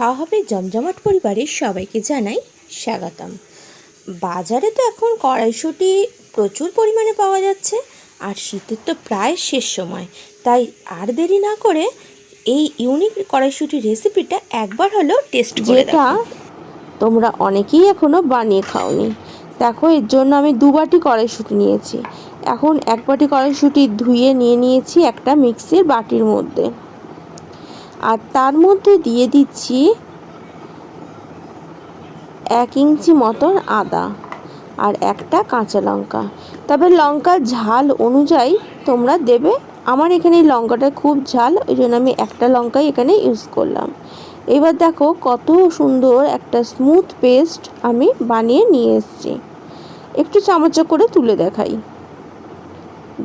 খাওয়া হবে জমজমাট পরিবারের সবাইকে জানাই স্বাগতম। বাজারে তো এখন কড়াইশুঁটি প্রচুর পরিমাণে পাওয়া যাচ্ছে, আর শীতের তো প্রায় শেষ সময়। তাই আর দেরি না করে এই ইউনিক কড়াইশুঁটির রেসিপিটা একবার হলেও টেস্ট করে যেটা তোমরা অনেকেই এখনও বানিয়ে খাওনি। দেখো, এর জন্য আমি দু বাটি কড়াইশুঁটি নিয়েছি। এখন এক বাটি কড়াইশুঁটি ধুয়ে নিয়ে নিয়েছি একটা মিক্সির বাটির মধ্যে। আর তার মধ্যে দিয়ে দিচ্ছি এক ইঞ্চি মতন আদা আর একটা কাঁচা লঙ্কা। তবে লঙ্কা ঝাল অনুযায়ী তোমরা দেবে। আমার এখানে লঙ্কাটা খুব ঝাল, ওই জন্য আমি একটা লঙ্কাই এখানে ইউজ করলাম। এবার দেখো কত সুন্দর একটা স্মুথ পেস্ট আমি বানিয়ে নিয়ে এসেছি। একটু চামচা করে তুলে দেখাই।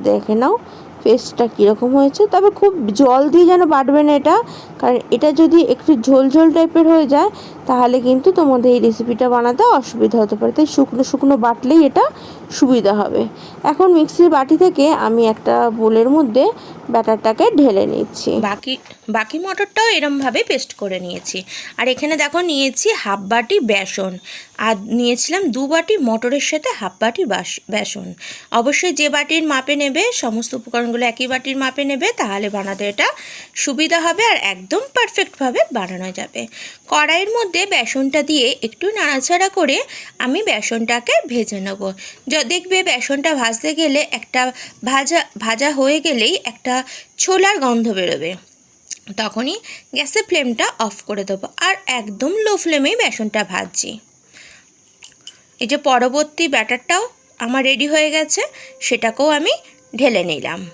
দেখে নাও পেস্টটা কীরকম হয়েছে, তবে খুব জল দিয়ে যেন বাটবে না এটা, কারণ এটা যদি একটু ঝোল ঝোল টাইপের হয়ে যায়, তাহলে কিন্তু তোমাদের এই রেসিপিটা বানাতে অসুবিধা হতে পারে। তাই শুকনো শুকনো বাটলেই এটা সুবিধা হবে। এখন মিক্সির বাটি থেকে আমি একটা বোলের মধ্যে ব্যাটারটাকে ঢেলে নিচ্ছি। বাকি বাকি মটরটাও এরমভাবে পেস্ট করে নিয়েছি। আর এখানে দেখো নিয়েছি হাফ বাটি বেসন। আর নিয়েছিলাম দু বাটি মটরের সাথে হাফ বাটি বাস, বেসন। অবশ্যই যে বাটির মাপে নেবে, সমস্ত উপকরণগুলো একই বাটির মাপে নেবে, তাহলে বানাতে এটা সুবিধা হবে আর একদম পারফেক্টভাবে বানানো যাবে। কড়াইয়ের মধ্যে বেসনটা দিয়ে একটু নাড়াচাড়া করে আমি বেসনটাকে ভেজে নেব। দেখবে বেসনটা ভাজতে গেলে একটা ভাজা ভাজা হয়ে গেলেই একটা ছোলার গন্ধ বেরোবে। তখনই গ্যাসের ফ্লেমটা অফ করে দেবো আর একদম লো ফ্লেমেই বেসনটা ভাজছি। এই যে পরবর্তী ব্যাটারটাও আমার রেডি হয়ে গেছে, সেটাকেও আমি ঢেলে নিলাম।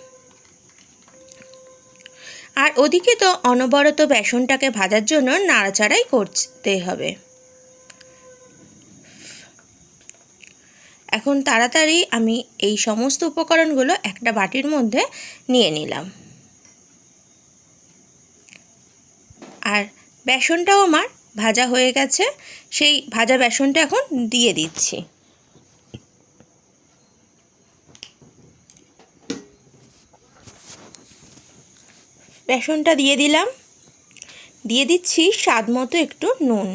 আর ওদিকে তো অনবরত বেসনটাকে ভাজার জন্য নাড়াচাড়াই করতে হবে। এখন তাড়াতাড়ি আমি এই সমস্ত উপকরণগুলো একটা বাটির মধ্যে নিয়ে নিলাম। আর বেসনটাও আমার ভাজা হয়ে গেছে, সেই ভাজা বেসনটা এখন দিয়ে দিচ্ছি। বেসনটা দিয়ে দিলাম। দিয়ে দিচ্ছি স্বাদ মতো একটু নুন।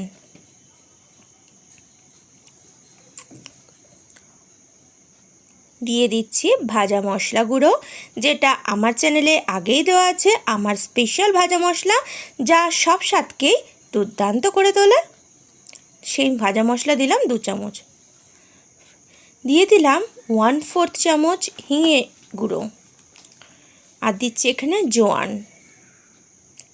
দিয়ে দিচ্ছি ভাজা মশলা গুঁড়ো, যেটা আমার চ্যানেলে আগেই দেওয়া আছে। আমার স্পেশাল ভাজা মশলা যা সব স্বাদকেই দুর্দান্ত করে তোলে। সেই ভাজা মশলা দিলাম দু চামচ। দিয়ে দিলাম ওয়ান ফোর্থ চামচ হিঙে গুঁড়ো। আর দিচ্ছি এখানে জোয়ান।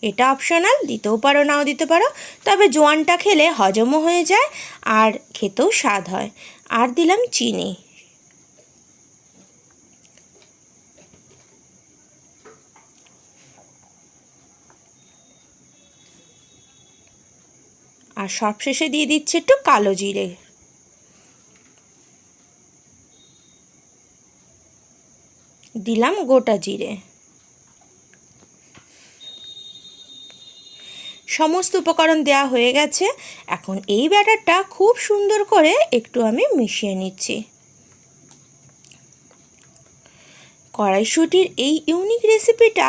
এটা অপশনাল দিতেও পারো, নাও দিতে পারো। তবে জোয়ানটা খেলে হজমও হয়ে যায় আর খেতেও স্বাদ হয়। আর দিলাম চিনি। আর সবশেষে দিয়ে দিচ্ছে একটু কালো জিরে। দিলাম গোটা জিরে। সমস্ত উপকরণ দেওয়া হয়ে গেছে। এখন এই ব্যাটারটা খুব সুন্দর করে একটু আমি মিশিয়ে নিচ্ছি। কড়াইশুটির এই ইউনিক রেসিপিটা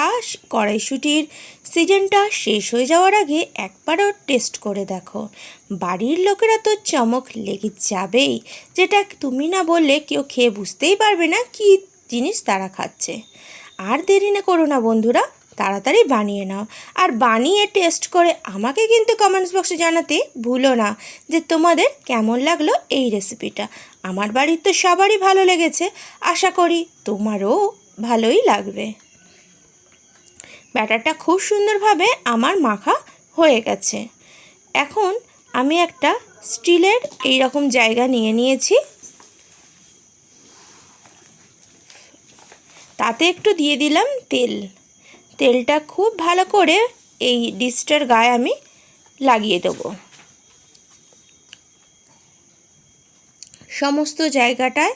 কড়াইশুটির সিজনটা শেষ হয়ে যাওয়ার আগে একবারও টেস্ট করে দেখো। বাড়ির লোকেরা তো চমক লেগে যাবেই, যেটা তুমি না বললে কেউ খেয়ে বুঝতেই পারবে না কি জিনিস তারা খাচ্ছে। আর দেরি না করো না বন্ধুরা তাড়াতাড়ি বানিয়ে নাও। আর বানিয়ে টেস্ট করে আমাকে কিন্তু কমেন্টস বক্সে জানাতে ভুলো না যে তোমাদের কেমন লাগল এই রেসিপিটা আমার বাড়ির তো সবারই ভালো লেগেছে। আশা করি তোমারও ভালোই লাগবে। ব্যাটারটা খুব সুন্দরভাবে আমার মাখা হয়ে গেছে। এখন আমি একটা স্টিলের এই রকম জায়গা নিয়ে নিয়েছি। তাতে একটু দিয়ে দিলাম তেল। তেলটা খুব ভালো করে এই ডিশটার গায়ে আমি লাগিয়ে দেবো। সমস্ত জায়গাটায়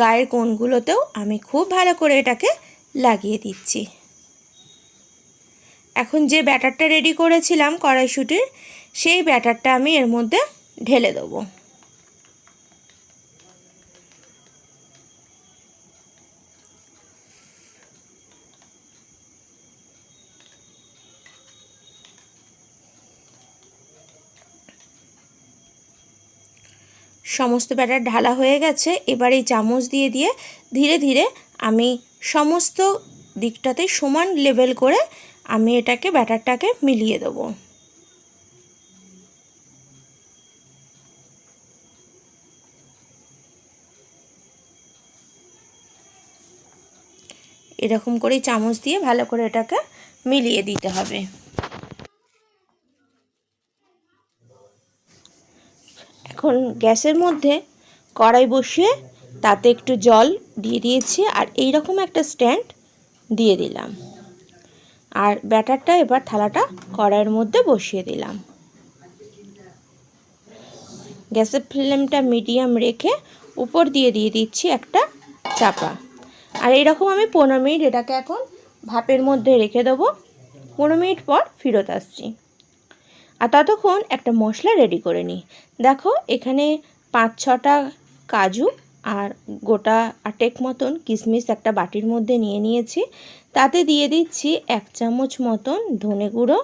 গায়ের কোণগুলোতেও আমি খুব ভালো করে এটাকে লাগিয়ে দিচ্ছি। এখন যে ব্যাটারটা রেডি করেছিলাম কড়াইশুটির, সেই ব্যাটারটা আমি এর মধ্যে ঢেলে দেবো। সমস্ত ব্যাটার ঢালা হয়ে গেছে। এবার এই চামচ দিয়ে দিয়ে ধীরে ধীরে আমি সমস্ত দিকটাতে সমান লেভেল করে আমি এটাকে ব্যাটারটাকে মিলিয়ে দেবো। এরকম করে চামচ দিয়ে ভালো করে এটাকে মিলিয়ে দিতে হবে। এখন গ্যাসের মধ্যে কড়াই বসিয়ে তাতে একটু জল দিয়ে দিয়েছি আর এই রকম একটা স্ট্যান্ড দিয়ে দিলাম। আর ব্যাটারটা এবার থালাটা কড়াইয়ের মধ্যে বসিয়ে দিলাম। গ্যাসের ফ্লেমটা মিডিয়াম রেখে উপর দিয়ে দিয়ে দিচ্ছি একটা চাপা। আর এইরকম আমি পনেরো মিনিট এটাকে এখন ভাপের মধ্যে রেখে দেবো। পনেরো মিনিট পর ফেরত আসছি। আর ততক্ষণ একটা মশলা রেডি করে নিই। দেখো, এখানে পাঁচ, ছটা কাজু আর গোটা আটেক মতন কিশমিশ একটা বাটির মধ্যে নিয়ে নিয়েছি। তাতে দিয়ে দিচ্ছি এক চামচ মতন ধনে গুঁড়ো,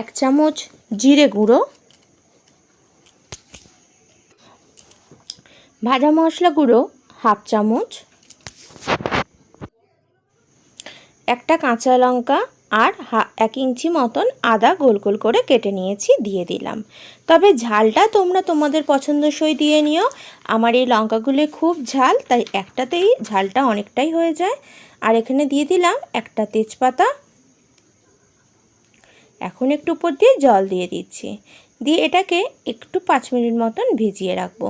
এক চামচ জিরে গুঁড়ো, ভাজা মশলা গুঁড়ো হাফ চামচ, একটা কাঁচা লঙ্কা আর এক ইঞ্চি মতন আদা গোল গোল করে কেটে নিয়েছি, দিয়ে দিলাম। তবে ঝালটা তোমরা তোমাদের পছন্দসই দিয়ে নিও। আমার এই লঙ্কাগুলো খুব ঝাল, তাই একটাতেই ঝালটা অনেকটাই হয়ে যায়। আর এখানে দিয়ে দিলাম একটা তেজপাতা। এখন একটু উপর দিয়ে জল দিয়ে দিচ্ছি। দিয়ে এটাকে একটু পাঁচ মিনিট মতন ভিজিয়ে রাখব।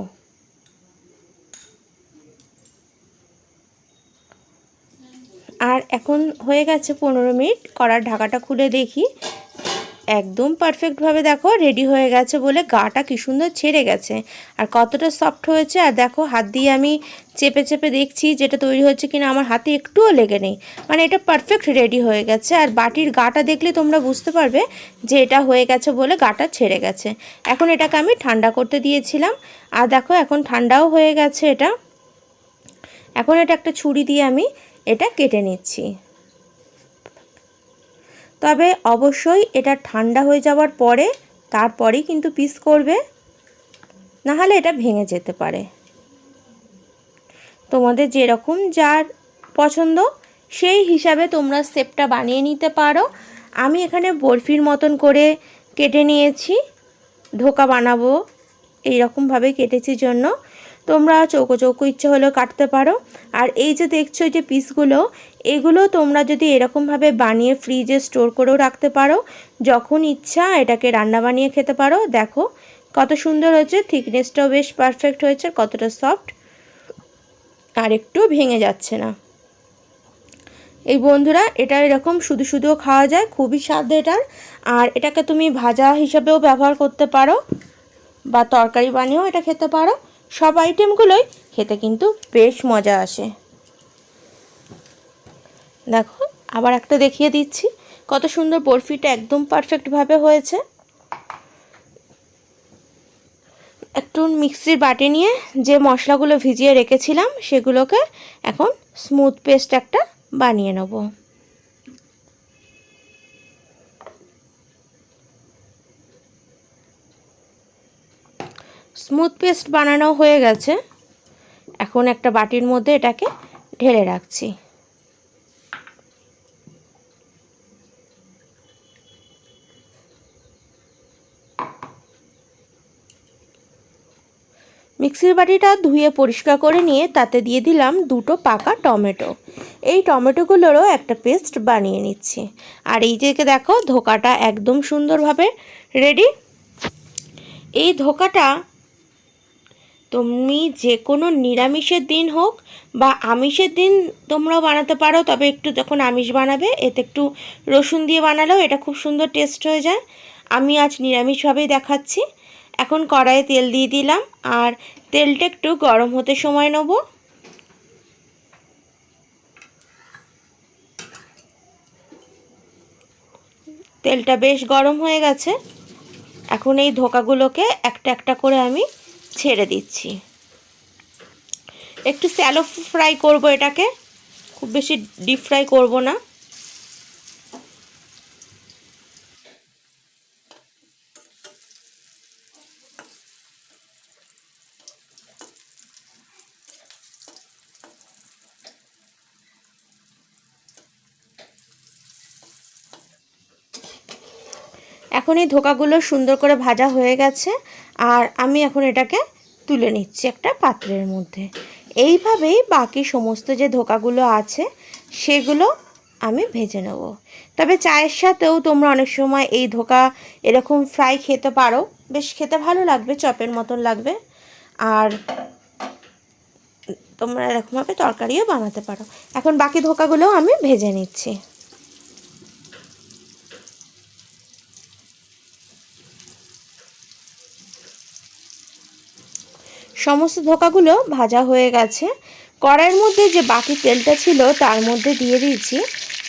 আর এখন হয়ে গেছে পনেরো মিনিট। কড়ার ঢাকাটা খুলে দেখি। একদম পারফেক্টভাবে দেখো রেডি হয়ে গেছে বলে গাটা কি সুন্দর ছেড়ে গেছে। আর কতটা সফট হয়েছে, আর দেখো হাত দিয়ে আমি চেপে চেপে দেখছি যেটা তৈরি হচ্ছে কিনা, আমার হাতে একটুও লেগে নেই। মানে এটা পারফেক্ট রেডি হয়ে গেছে। আর বাটির গাটা দেখলে তোমরা বুঝতে পারবে যে এটা হয়ে গেছে বলে গাটা ছেড়ে গেছে। এখন এটাকে আমি ঠান্ডা করতে দিয়েছিলাম। আর দেখো এখন ঠান্ডাও হয়ে গেছে এটা। এখন এটা একটা ছুরি দিয়ে আমি এটা কেটে নিচ্ছি। তবে অবশ্যই এটা ঠান্ডা হয়ে যাওয়ার পরে তারপরেই কিন্তু পিস করবে, নাহলে এটা ভেঙে যেতে পারে। তোমাদের যেরকম যার পছন্দ, সেই হিসাবে তোমরা সেপটা বানিয়ে নিতে পারো। আমি এখানে বরফির মতন করে কেটে নিয়েছি, ধোকা বানাবো এই রকমভাবে কেটেছি জন্য। তোমরা চৌকো চৌকো ইচ্ছে হলেও কাটতে পারো। আর এই যে দেখছ যে পিসগুলো, এগুলো তোমরা যদি এরকমভাবে বানিয়ে ফ্রিজে স্টোর করেও রাখতে পারো, যখন ইচ্ছা এটাকে রান্না বানিয়ে খেতে পারো। দেখো কত সুন্দর হয়েছে থিকনেসটাও বেশ পারফেক্ট হয়েছে, কতটা সফট আর একটু ভেঙে যাচ্ছে না। এই বন্ধুরা, এটা এরকম শুধু শুধুও খাওয়া যায়, খুবই স্বাদ এটার। আর এটাকে তুমি ভাজা হিসাবেও ব্যবহার করতে পারো, বা তরকারি বানিয়েও এটা খেতে পারো। সব আইটেমগুলোই খেতে কিন্তু বেশ মজা আসে। দেখো, আবার একটা দেখিয়ে দিচ্ছি। কত সুন্দর বরফিটা একদম পারফেক্টভাবে হয়েছে। একটু মিক্সির বাটি নিয়ে যে মশলাগুলো ভিজিয়ে রেখেছিলাম, সেগুলোকে এখন স্মুথ পেস্ট একটা বানিয়ে নেব। স্মুথ পেস্ট বানানো হয়ে গেছে। এখন একটা বাটির মধ্যে এটাকে ঢেলে রাখছি। মিক্সির বাটিটা ধুয়ে পরিষ্কার করে নিয়ে তাতে দিয়ে দিলাম দুটো পাকা টমেটো। এই টমেটোগুলোরও একটা পেস্ট বানিয়ে নিচ্ছি। আর এই যে দেখো, ধোকাটা একদম সুন্দরভাবে রেডি। এই ধোকাটা তুমি যে কোনো নিরামিষের দিন হোক বা আমিষের দিন তোমরাও বানাতে পারো, তবে একটু যখন আমিষ বানাবে, এতে একটু রসুন দিয়ে বানালেও এটা খুব সুন্দর টেস্ট হয়ে যায়। আমি আজ নিরামিষভাবেই দেখাচ্ছি। এখন কড়াইয়ে তেল দিয়ে দিলাম, আর তেলটা একটু গরম হতে সময় নেব। তেলটা বেশ গরম হয়ে গেছে। এখন এই ধোকাগুলোকে একটা একটা করে আমি ছেড়ে দিচ্ছি। একটু স্যালো ফ্রাই করব এটাকে। খুব বেশি ডিপ ফ্রাই করব না। এখন এই ধোকাগুলো সুন্দর করে ভাজা হয়ে গেছে, আর আমি এখন এটাকে তুলে নিচ্ছি একটা পাত্রের মধ্যে। এইভাবেই বাকি সমস্ত যে ধোকাগুলো আছে, সেগুলো আমি ভেজে নেব। তবে চায়ের সাথেও তোমরা অনেক সময় এই ধোকা এরকম ফ্রাই খেতে পারো। বেশ খেতে ভালো লাগবে, চপের মতন লাগবে। আর তোমরা এরকমভাবে তরকারিও বানাতে পারো। এখন বাকি ধোকাগুলোও আমি ভেজে নিচ্ছি। সমস্ত ধোকাগুলো ভাজা হয়ে গেছে। কড়াইয়ের মধ্যে যে বাকি তেলটা ছিল তার মধ্যে দিয়ে দিয়েছি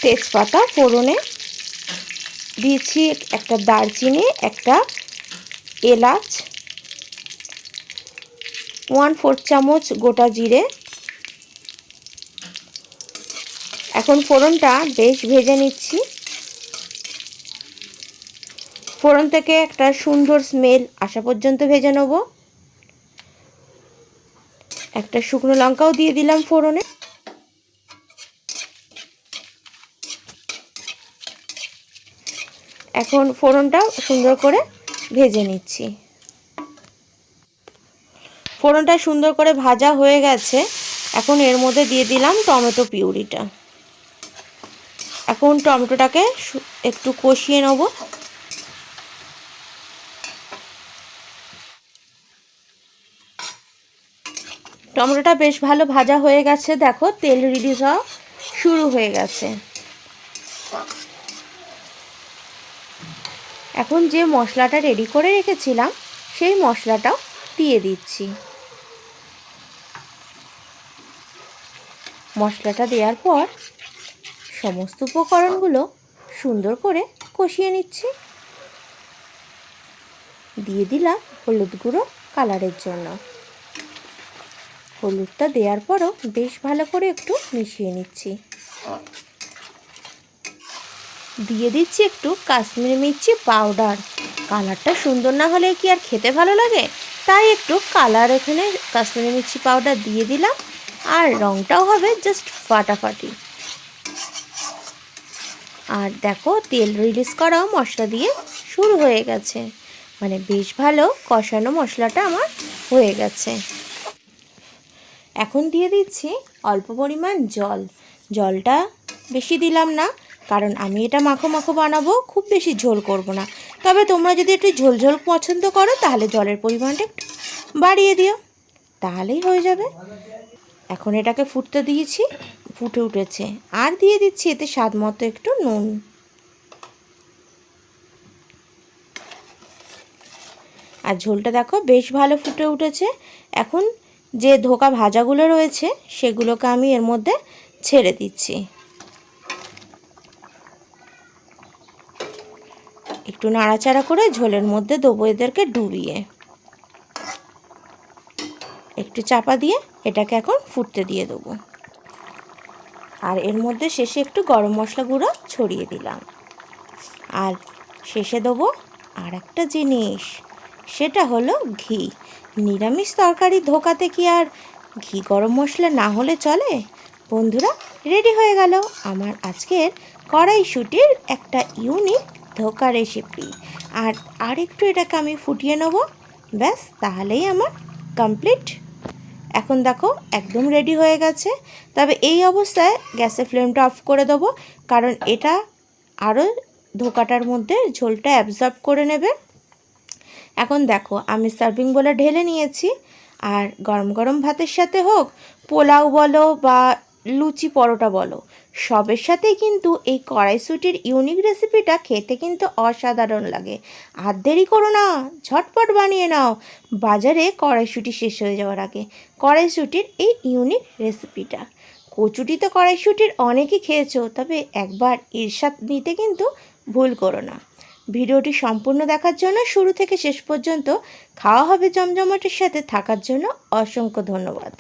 তেজপাতা ফোড়নে। দিয়েছি একটা দারচিনি, একটা এলাচ ওয়ান ফোর চামচ গোটা জিরে। এখন ফোড়নটা বেশ ভেজে নিচ্ছি। ফোড়ন থেকে একটা সুন্দর স্মেল আসা পর্যন্ত ভেজে নেব। একটা শুকনো লঙ্কাও দিয়ে দিলাম ফোড়নে। এখন ফোড়নটা সুন্দর করে ভেজে নিচ্ছি। ফোড়নটা সুন্দর করে ভাজা হয়ে গেছে। এখন এর মধ্যে দিয়ে দিলাম টমেটো পিউরিটা। এখন টমেটোটাকে একটু কষিয়ে নেব। টমেটোটা বেশ ভালো ভাজা হয়ে গেছে। দেখো, তেল রিলিজ হওয়া শুরু হয়ে গেছে। এখন যে মশলাটা রেডি করে রেখেছিলাম, সেই মশলাটাও দিয়ে দিচ্ছি। মশলাটা দেওয়ার পর সমস্ত উপকরণগুলো সুন্দর করে কষিয়ে নিচ্ছি। দিয়ে দিলাম হলুদ গুঁড়ো কালারের জন্য। হলুদটা দেওয়ার পরও বেশ ভালো করে একটু মিশিয়ে নিচ্ছি। দিয়ে দিচ্ছি একটু কাশ্মীরি মির্চি পাউডার। কালারটা সুন্দর না হলে কি আর খেতে ভালো লাগে? তাই একটু কালার এখানে কাশ্মীরি মির্চি পাউডার দিয়ে দিলাম আর রঙটাও হবে জাস্ট ফাটাফাটি। আর দেখো তেল রিলিজ করাও মশলা দিয়ে শুরু হয়ে গেছে। মানে বেশ ভালো কষানো মশলাটা আমার হয়ে গেছে। এখন দিয়ে দিচ্ছি অল্প পরিমাণ জল। জলটা বেশি দিলাম না, কারণ আমি এটা মাখো মাখো বানাবো, খুব বেশি ঝোল করব না। তবে তোমরা যদি একটু ঝোল ঝোল পছন্দ করো, তাহলে জলের পরিমাণটা একটু বাড়িয়ে দিও। তাহলেই হয়ে যাবে। এখন এটাকে ফুটতে দিয়েছি, ফুটে উঠেছে। আর দিয়ে দিচ্ছি এতে স্বাদ মতো একটু নুন। আর ঝোলটা দেখো বেশ ভালো ফুটে উঠেছে। এখন যে ধোকা ভাজাগুলো রয়েছে সেগুলোকে আমি এর মধ্যে ছেড়ে দিচ্ছি। একটু নাড়াচাড়া করে ঝোলের মধ্যে দেবো এদেরকে ডুবিয়ে। একটু চাপা দিয়ে এটাকে এখন ফুটতে দিয়ে দেবো। আর এর মধ্যে শেষে একটু গরম মশলা গুঁড়ো ছড়িয়ে দিলাম। আর শেষে দেবো আর একটা জিনিস, সেটা হলো ঘি। নিরামিষ তরকারি ধোকাতে কি আর ঘি গরম মশলা না হলে চলে? বন্ধুরা, রেডি হয়ে গেল আমার আজকের কড়াইশুটির একটা ইউনিক ধোকা রেসিপি। আর আর একটু এটাকে আমি ফুটিয়ে নেব। ব্যাস, তাহলেই আমার কমপ্লিট। এখন দেখো, একদম রেডি হয়ে গেছে। তবে এই অবস্থায় গ্যাসের ফ্লেমটা অফ করে দেবো। কারণ এটা আরও ধোকাটার মধ্যে ঝোলটা অ্যাবজর্ব করে নেবে। এখন দেখো, আমি সার্ভিং বলে ঢেলে নিয়েছি। আর গরম গরম ভাতের সাথে হোক, পোলাও বলো বা লুচি পরোটা বলো, সবের সাথে কিন্তু এই কড়াইশুটির ইউনিক রেসিপিটা খেতে কিন্তু অসাধারণ লাগে। আর দেরি করো না, ঝটপট বানিয়ে নাও। বাজারে কড়াইশুটি শেষ হয়ে যাওয়ার আগে কড়াইশুটির এই ইউনিক রেসিপিটা কচুটি তো কড়াইশুটির অনেকই খেয়েছো, তবে একবার এর নিতে কিন্তু ভুল করো না। ভিডিওটি সম্পূর্ণ দেখার জন্য শুরু থেকে শেষ পর্যন্ত খাওয়া হবে জমজমাটির সাথে থাকার জন্য অসংখ্য ধন্যবাদ।